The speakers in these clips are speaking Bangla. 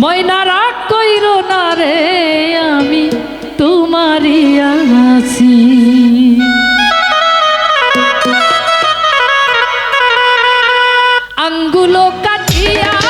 ময়না রাগ কইর না রে আমি তোমারই আছি। আঙ্গুলো কাটিয়া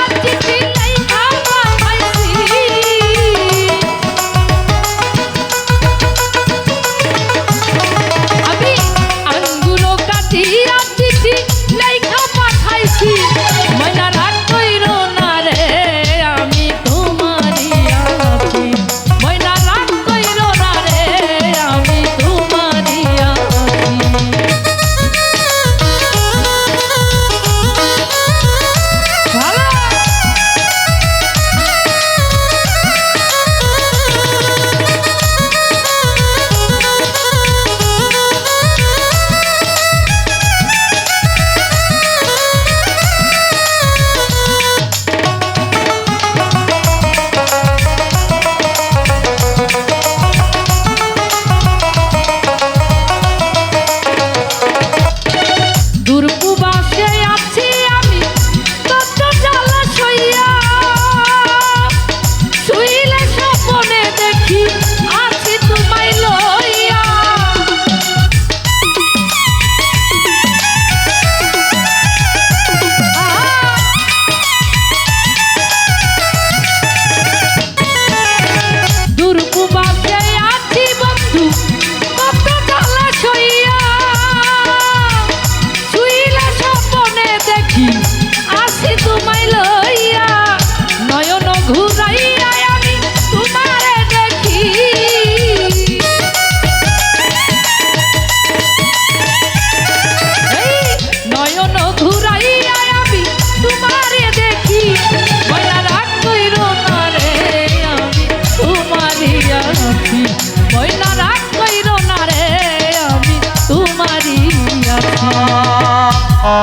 Oh,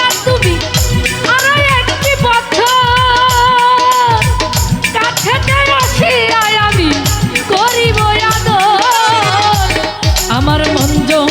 yo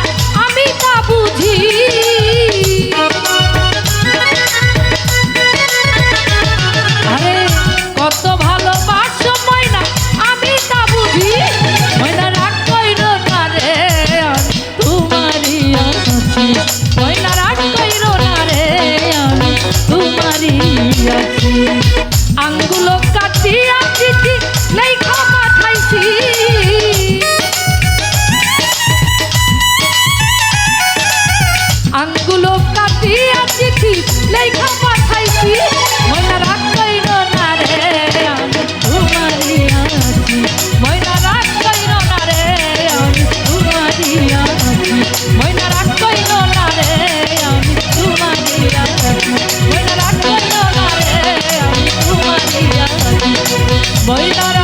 বৈরার